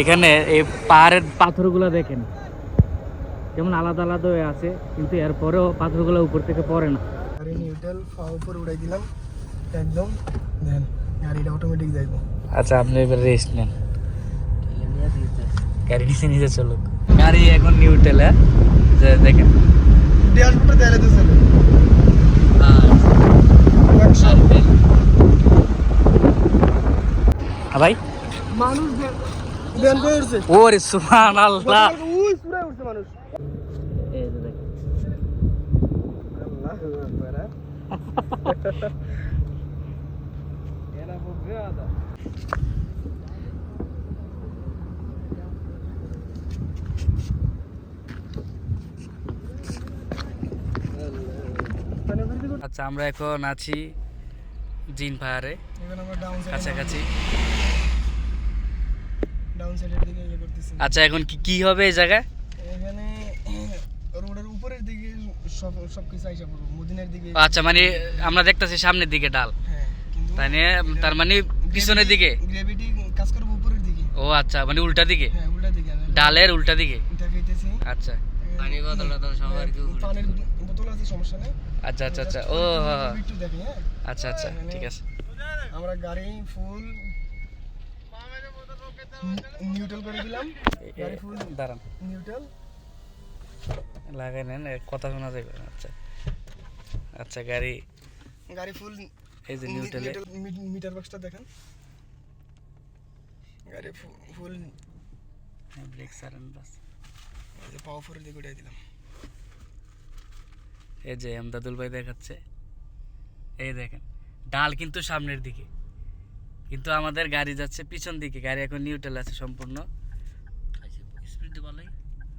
এখানে এই পাহাড়ের পাথরগুলো দেখেন। যেমন আলাদা আলাদা হয়ে আছে কিন্তু এরপরেও পাথরগুলো উপর থেকে পড়ে না। গাড়ি নিউট্রাল ফা উপরে উড়াই দিলাম একদম দেন গাড়িটা অটোমেটিক যাইব। আচ্ছা আপনি এবার রেস্ট নেন। গাড়ি নিচে নিচে চলুক। গাড়ি এখন নিউটেল হ্যাঁ যে দেখেন। ড্যাশবোর্ডে দেয়ালে তো চলে। হ্যাঁ ভাই? মানুষ ওরে সুবহান আল্লাহ আচ্ছা আমরা এখন আছি জিন পাহাড়ে কাছাকাছি। সাইডের দিকে ইয়ে করতেছি। আচ্ছা এখন কি কি হবে এই জায়গায়? এখানে রোডের উপরের দিকে সব সব কিছু আইসা পড়ব মদিনার দিকে। আচ্ছা মানে আমরা দেখতেছি সামনের দিকে ডাল। হ্যাঁ তাই নিয়ে তার মানে পিছনের দিকে? গ্রেভিটি কাজ করবে উপরের দিকে। ও আচ্ছা মানে উল্টা দিকে? হ্যাঁ উল্টা দিকে ডালের উল্টা দিকে? দেখাইতেছি আচ্ছা। পানি বোতল তো সবার পানির বোতল আছে সমস্যা নেই। আচ্ছা আচ্ছা আচ্ছা। ও হ্যাঁ, হ্যাঁ। হ্যাঁ। আচ্ছা আচ্ছা ঠিক আছে। আমরা গাড়ি ফুল নিউট্রাল করে দিলাম। গাড়ি ফুল দাঁড়ান। নিউট্রাল লাগাই নেন কথা শোনা যাবে। আচ্ছা। আচ্ছা গাড়ি। গাড়ি ফুল এই যে নিউট্রালে মিটার বক্সটা দেখেন। গাড়ি ফুল ব্রেক সারেন বাস। এই যে দিকে উঠাই দিলাম। এই যে আমদাদুল ভাই দেখাচ্ছে। এই দেখেন ডাল কিন্তু সামনের দিকে। কিন্তু আমাদের গাড়ি যাচ্ছে পিছন দিকে গাড়ি এখন নিউট্রাল আছে সম্পূর্ণ।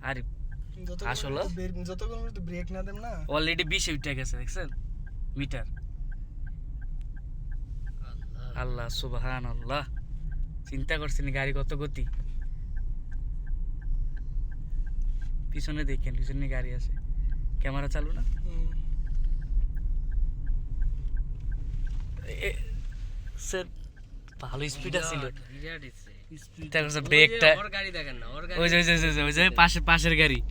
আর আসলে? যতক্ষণ ব্রেক না দেন না? অলরেডি বিশে উঠে গেছে দেখছেন? মিটার আল্লাহ। সুবহান আল্লাহ চিন্তা করছেন গাড়ি কত গতি? পিছনে দেখেন পিছনে গাড়ি আছে। ক্যামেরা চালু না? স্যার ভালো স্পিড আছিল। চিন্তা করছে ব্রেকটা ওই যে ওই যে ওই যে- ওই যে পাশে পাশের গাড়ি।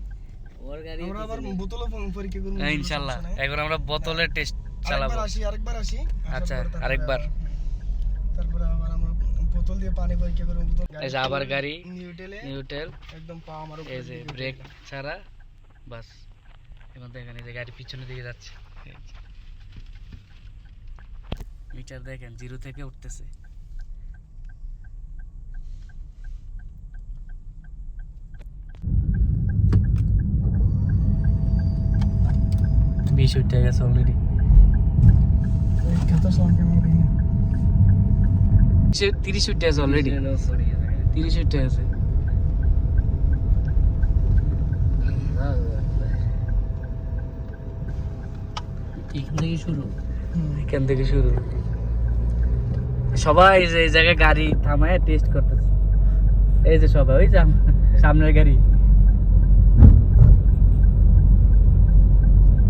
আমরা আবার বোতলও পরীক্ষা করব এখন আমরা বোতলের টেস্ট চালাবো। আরেকবার আসি আরেকবার আসি। আচ্ছা, আরেকবার। আবার- আবার আমরা বোতল দিয়ে পানি পরীক্ষা করব বোতল এই যে আবার গাড়ি। নিউটেলে নিউটেল একদম পা আমার এই যে ব্রেক ছাড়া বাস। এখন দেখেন এই যে গাড়ি পিছনের দিকে যাচ্ছে। মিটার দেখেন জিরো থেকে উঠতেছে। বিশ উঠে গেছে অলরেডি তিরিশ উঠে আছে অলরেডি তিরিশ উঠে আছে এখান থেকে শুরু। এখান থেকে শুরু। সবাই এই যে এই জায়গায় গাড়ি থামায় টেস্ট করতেছে। এই যে সবাই ওই যে সামনের গাড়ি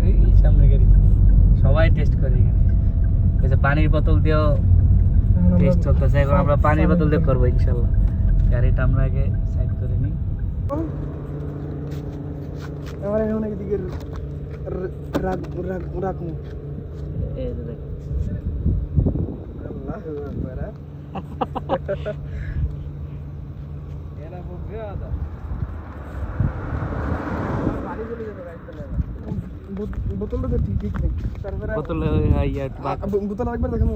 এই সামনের গাড়ি সবাই টেস্ট করে এখানে এই যে পানির বোতল দিয়েও এখন আমরা টেস্ট চলতেছে। এখন আমরা পানির বোতল দিয়ে করব ইনশাল্লাহ। গাড়িটা আমরা আগে সাইড করে নিই। আমার এখন একদিকে রাখ রাখ রাখুন এই যে দেখেন। আল্লাহু আকবার। এরা বুঝাদা বোতলটা তো ঠিক ঠিক নেই তারপরে বোতল ইয়া বোতল একবার দেখেন।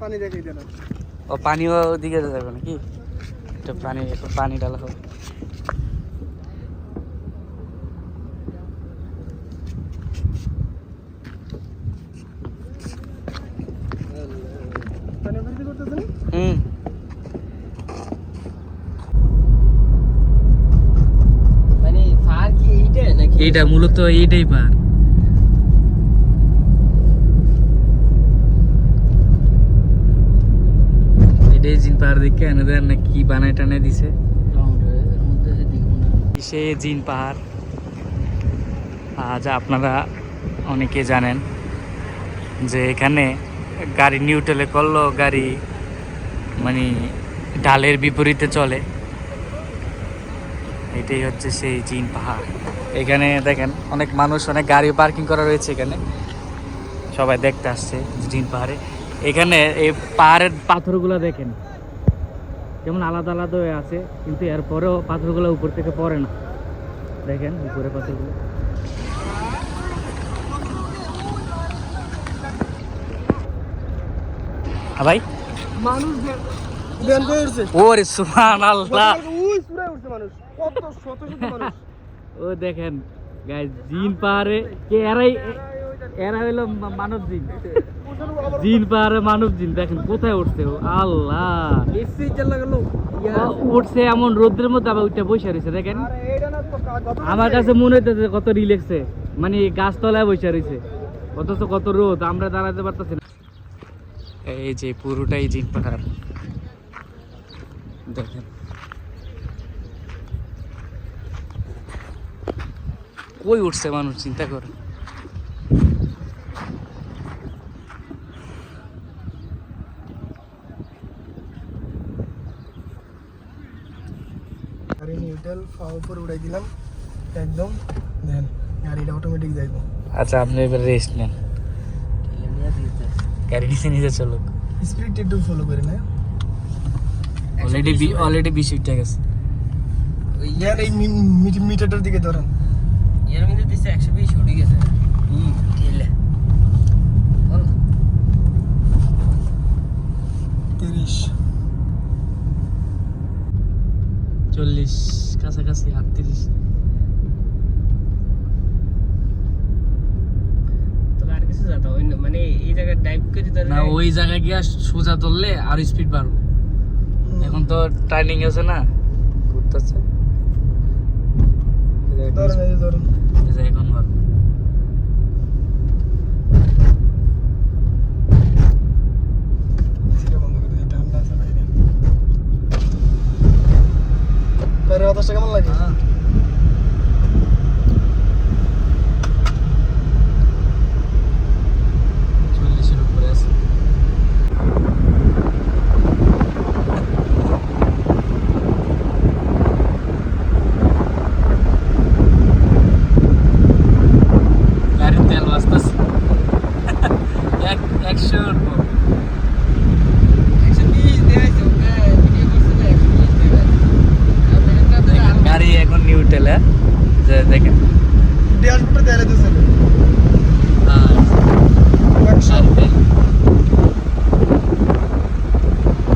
পানি দেখাই দেন। ও পানিও ওদিকে যাবে নাকি? একটু পানি একটু পানি ডালা হবে পানি বৃদ্ধি করতেছেন হুম মানে ফার কি এইটা মূলত এইটাই পার এটাই জিন পাহাড় দেখে এনে দেন না কি বানায় টানায় দিছে। সে জিন পাহাড়। আজ আপনারা অনেকে জানেন যে এখানে গাড়ি নিউট্রালে করলেও গাড়ি মানে ঢালের বিপরীতে চলে। এটাই হচ্ছে সেই জিন পাহাড়। এখানে দেখেন অনেক মানুষ অনেক গাড়ি পার্কিং করা রয়েছে এখানে। সবাই দেখতে আসছে জিন পাহাড়ে। এখানে এই পাহাড়ের পাথরগুলো দেখেন। যেমন আলাদা আলাদা হয়ে আছে কিন্তু এরপরেও পাথরগুলো উপর থেকে পড়ে না। দেখেন উপরে পাথরগুলো। হ্যাঁ ভাই? ওরে সুবহান আল্লাহ কত শত শত মানুষ। ও দেখেন গাইস জিন পাহাড়ে কে এরাই এরা হইল মানব জিন। জিন পাহাড়ে মানব জিন দেখেন কোথায় উঠছে আল্লাহ। উঠছে এমন রোদ্রের মধ্যে আবার উঠে বসে রয়েছে দেখেন। আমার কাছে মনে হইতেছে কত রিল্যাক্সে মানে গাছতলায় বসে রয়েছে। অথচ কত রোদ আমরা দাঁড়াতে পারতেছি না। এই যে পুরোটাই জিন পাহাড়। দেখেন। কই উঠছে মানুষ চিন্তা করে। গাড়ি নিউট্রাল ফা উপর উড়াই দিলাম একদম দেন গাড়িটা অটোমেটিক যাইবো। আচ্ছা আপনি এবার রেস্ট নেন। গাড়ি নিচে নিচে চলুক। স্পিড একটু ফলো করে না। অলরেডি অলরেডি বিশ উঠে গেছে। দেন এই মিটারটার দিকে ধরেন। এর মধ্যে দিছে একশো বিশ উঠে গেছে। হুম। ঠেলে তিরিশ। চল্লিশ কাছাকাছি আটত্রিশ আর কিছু যাতা ওই মানে এই জায়গায় ডাইভ করে না ওই জায়গায় গিয়ে সোজা ধরলে আর স্পিড বাড়বো। এখন তো টার্নিং আছে না ঘুরতেছে। ধরেন এই ধরেন। এখন দিই ঠান্ডা আছে কেমন লাগে?